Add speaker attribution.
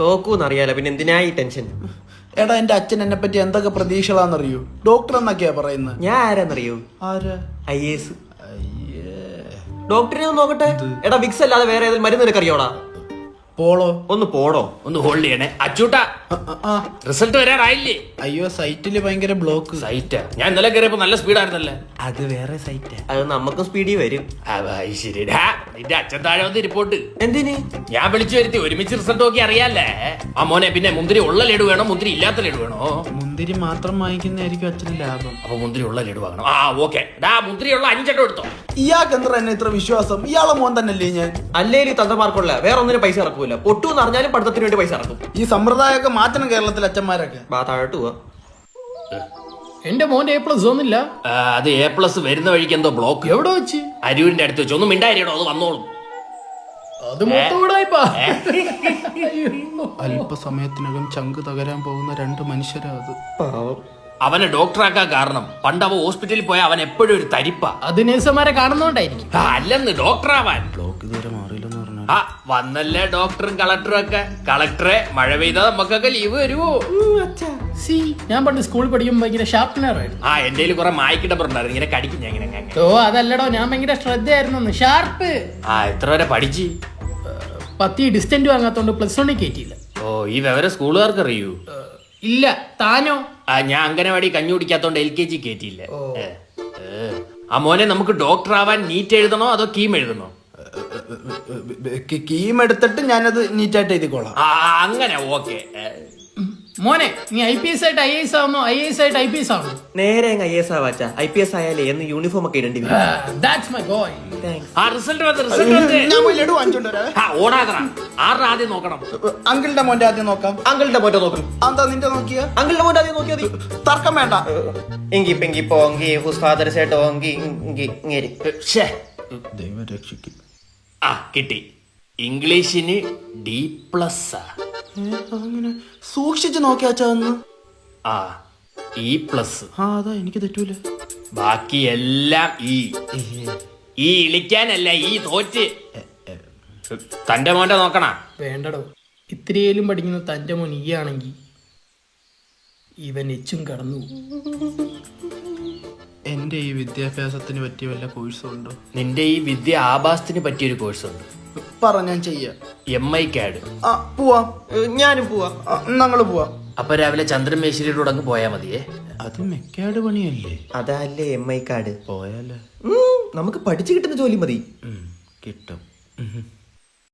Speaker 1: തോക്കൂന്നറിയാലോ പിന്നെ എന്തിനാ ഈ ടെൻഷൻ?
Speaker 2: എടാ എന്റെ അച്ഛൻ എന്നെ പറ്റി എന്തൊക്കെ പ്രതീക്ഷകളാണെന്നറിയോ ഡോക്ടർ എന്നൊക്കെയാ പറയുന്നത്
Speaker 1: ഞാൻ ആരാന്നറിയോ?
Speaker 2: ആരാ?
Speaker 1: I S.
Speaker 2: ഡോക്ടറിനെ
Speaker 1: ഡോക്ടറെ ഒന്ന് നോക്കട്ടെ? എടാ വിക്സ് അല്ലാതെ വേറെ ഏതെങ്കിലും മരുന്ന് നിനക്കറിയോടാ?
Speaker 2: പോളോ?
Speaker 1: ഒന്ന് പോടോ.
Speaker 3: ഒന്ന് ഹോൾഡ് ചെയ്യണേ. അച്ചൂട്ടാ. റിസൾട്ട് വരാറായില്ലേ?
Speaker 2: അയ്യോ സൈറ്റിൽ ഭയങ്കര ബ്ലോക്ക്
Speaker 3: സൈറ്റ് ഞാൻ ഇന്നലെ കയറിയപ്പോ നല്ല സ്പീഡായിരുന്നല്ലേ
Speaker 1: അത് വേറെ സൈറ്റ് അത് നമുക്കും സ്പീഡിൽ വരും.
Speaker 3: ശരിടാ നിന്റെ അച്ഛൻ താഴെ വന്ന് റിപ്പോർട്ട്
Speaker 1: എന്തിന്?
Speaker 3: ഞാൻ വിളിച്ചു വരുത്തി ഒരുമിച്ച് റിസൾട്ട് നോക്കി അറിയാല്ലേ? ആ മോനെ പിന്നെ മുന്തിരി ഉള്ള ലഡു വേണോ? മുന്തിരി ഇല്ലാത്ത ലഡു വേണോ?
Speaker 2: മുന്തിരി മാത്രം വാങ്ങിക്കുന്നതായിരിക്കും അച്ഛന് ലാഭം.
Speaker 3: അപ്പൊ മുന്തിരി ഉള്ള ലഡു വാങ്ങണം. ആ ഓക്കെ. ഡാ മുന്തിരി ഉള്ള അഞ്ചെണ്ണം എടുത്തോ.
Speaker 2: ഇയാൾക്ക് എന്താ എന്നെ ഇത്ര വിശ്വാസം? ഇയാളെ മോൻ തന്നെയല്ലേ ഞാൻ?
Speaker 1: അല്ലെങ്കിൽ തന്ത്രമാർക്കുള്ള വേറെ ഒന്നിനും പൈസ ഇറക്കൂല. പൊട്ടു എന്ന് അറിഞ്ഞാലും പഠിത്തത്തിന് വേണ്ടി പൈസ ഇറക്കും.
Speaker 2: ഈ സമ്പ്രദായമൊക്കെ മാറ്റണം കേരളത്തിലെ അച്ഛന്മാരൊക്കെ.
Speaker 1: ബാ താഴോട്ട് പോവാ.
Speaker 4: എന്റെ മോന്റെ എ പ്ലസ് ഒന്നില്ല
Speaker 3: ആ, അത് എ പ്ലസ് വരുന്ന വഴിക്ക് എന്തോ ബ്ലോക്ക്
Speaker 4: എവിടെ വെച്ച്?
Speaker 3: അരൂരിന്റെ അടുത്ത് വെച്ച്. ഒന്നും മിണ്ടായിരിക്കണോ അത് വന്നോളും.
Speaker 4: അത് മൊത്തം കൂടായിപ്പാ
Speaker 2: അല്പസമയത്തിനകം ചങ്ക് തകരാൻ പോകുന്ന രണ്ട് മനുഷ്യരാ അത്.
Speaker 1: പാവം.
Speaker 3: അവനെ ഡോക്ടറാക്കാൻ കാരണം. പണ്ട് അവ ഹോസ്പിറ്റലിൽ പോയ അവൻ എപ്പോഴും ഒരു തരിപ്പ.
Speaker 4: അത് നേഴ്സുമാരെ കാണുന്നോണ്ടായിരിക്കും.
Speaker 3: അല്ലെന്ന് ഡോക്ടറാവാൻ.
Speaker 2: ബ്ലോക്ക് ഇതുവരെ മാറിയില്ലെന്ന്
Speaker 3: ആ വന്നല്ലേ ഡോക്ടറും കളക്ടറും ഒക്കെ. കളക്ടറെ മഴ പെയ്താൽ നമുക്കൊക്കെ ലീവ് വരുമോ
Speaker 4: സി ഞാൻ പണ്ട് സ്കൂളിൽ പഠിക്കുമ്പോൾ ഭയങ്കര ഷാർപ്പനർ ആയിരുന്നു.
Speaker 3: ആ എന്റെ കയ്യിൽ കുറെ മായ്ക്കിട്ടപ്പുറണ്ടായിരുന്നു ഇങ്ങനെ കടിക്കും ഞാൻ ഇങ്ങനെ.
Speaker 4: ഓ അതല്ലടോ ഞാൻ ഭയങ്കര ശ്രദ്ധയായിരുന്നു ഷാർപ്പ്
Speaker 3: ആ എത്ര വരെ പഠിച്ചു?
Speaker 4: പത്തി ഡിസ്റ്റന്റ് വാങ്ങാത്തോണ്ട് പ്ലസ് വണ്ണിൽ കയറ്റിയില്ല
Speaker 3: ഓ ഈ വിവരം സ്കൂളുകാർക്ക് അറിയൂ?
Speaker 4: ഇല്ല താനോ?
Speaker 3: ഞാൻ അംഗനവാടി കഞ്ഞി കുടിക്കാത്തോണ്ട് എൽ കെ ജി കയറ്റിയില്ല. ആ മോനെ നമുക്ക് ഡോക്ടർ ആവാൻ നീറ്റ് എഴുതണോ അതോ കീം എഴുതണോ?
Speaker 2: കീം എടുത്തിട്ട് ഞാനത് നീറ്റായിട്ട് എഴുതിക്കോളാം.
Speaker 3: അങ്ങനെ ഓക്കെ
Speaker 4: മോനെ നീ ഐ പി എസ് ആയിട്ട് ഐ എസ് ആവുന്നു? ഐ എസ് ആയിട്ട് ഐ പി എസ് ആവുന്നു?
Speaker 1: നേരെ ഐ എസ് ആവാച്ച. ഐ പി എസ് ആയാലേ എന്ന് യൂണിഫോം ഒക്കെ ഇടേണ്ടി വരും.
Speaker 4: ദാറ്റ്സ് മൈ
Speaker 3: ആ റിസൾട്ട് വന്ന് റിസൾട്ട് വന്ന്.
Speaker 2: ഞാൻ പോയി ലഡു വാങ്ങിച്ചോണ്ട് വരാവേ.
Speaker 3: ആ ഓടാതറ ആരുടെ ആദ്യം നോക്കണം?
Speaker 2: അങ്കിളിന്റെ മോന്റെ ആദ്യം നോക്കാം.
Speaker 1: അങ്കിളിന്റെ മോറ്റോ നോക്കും.
Speaker 2: എന്താ നിന്റെ നോക്കിയ?
Speaker 1: അങ്കിളിന്റെ മോന്റെ ആദ്യം നോക്കിയാൽ മതി.
Speaker 2: തർക്കം വേണ്ട.
Speaker 1: എങ്കി പെങ്കി പോങ്കി ഹുസ് ഫാദർ സേട്ട് ഓങ്കി ഇങ്കി ഇങ്ങേരി
Speaker 2: ദൈവം രക്ഷിക്കും.
Speaker 3: ആ കിട്ടി. ഇംഗ്ലീഷിന് ഡി പ്ലസ്
Speaker 2: അതങ്ങനെ സൂക്ഷിച്ചു നോക്കി അച്ഛന്ന്
Speaker 3: ആ ഇ പ്ലസ്
Speaker 2: ആ അതാ എനിക്ക് തെറ്റൂല.
Speaker 3: ബാക്കി എല്ലാം ഈ ഈ ഇളിക്കാനല്ല ഈ തോറ്റ്. തന്റെ മോന്റെ നോക്കണ.
Speaker 4: വേണ്ടടോ. ഇത്രയേലും പഠിക്കുന്ന തന്റെ മോൻ ഈ ആണെങ്കിൽ ഇവൻ എച്ചും കടന്നു.
Speaker 2: എന്റെ ഈ വിദ്യാഭ്യാസത്തിന് പറ്റിയ വല്ല കോഴ്സും ഉണ്ടോ?
Speaker 3: നിന്റെ ഈ വിദ്യ ആഭാസത്തിന് പറ്റിയൊരു കോഴ്സ് ഉണ്ട്.
Speaker 2: പറ ഞാൻ ചെയ്യാം.
Speaker 3: എം ഐ കാഡ്
Speaker 2: ആ പോവാം.
Speaker 1: ഞാനും പോവാ.
Speaker 2: ഞങ്ങൾ പോവാ.
Speaker 3: അപ്പൊ രാവിലെ ചന്ദ്രൻ മേശ്വരിയുടെ അങ്ങ് പോയാ മതിയേ?
Speaker 2: അത് മെക്കാട് പണിയല്ലേ?
Speaker 1: അതല്ലേ എം ഐ കാർഡ്
Speaker 2: പോയാലേ.
Speaker 1: നമുക്ക് പഠിച്ചു കിട്ടുന്ന ജോലി മതി.
Speaker 2: കിട്ടും.